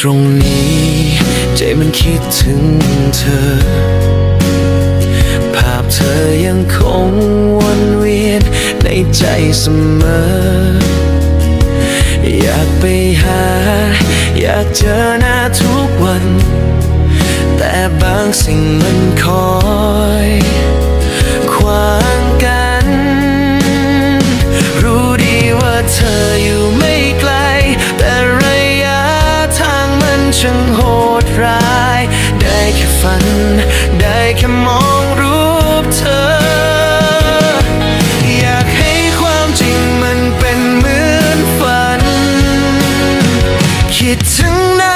ตรงนี้ ใจมันคิดถึงเธอ ภาพเธอยังคงวนเวียนในใจเสมอ อยากไปหา อยากเจอหน้าทุกวัน แต่บางสิ่งมันคอ ช่างโหดร้าย ได้แค่ฝัน ได้แค่มองรูปเธอ อยากให้ความจริงมันเป็นเหมือนฝัน คิดถึงนะคิดถึง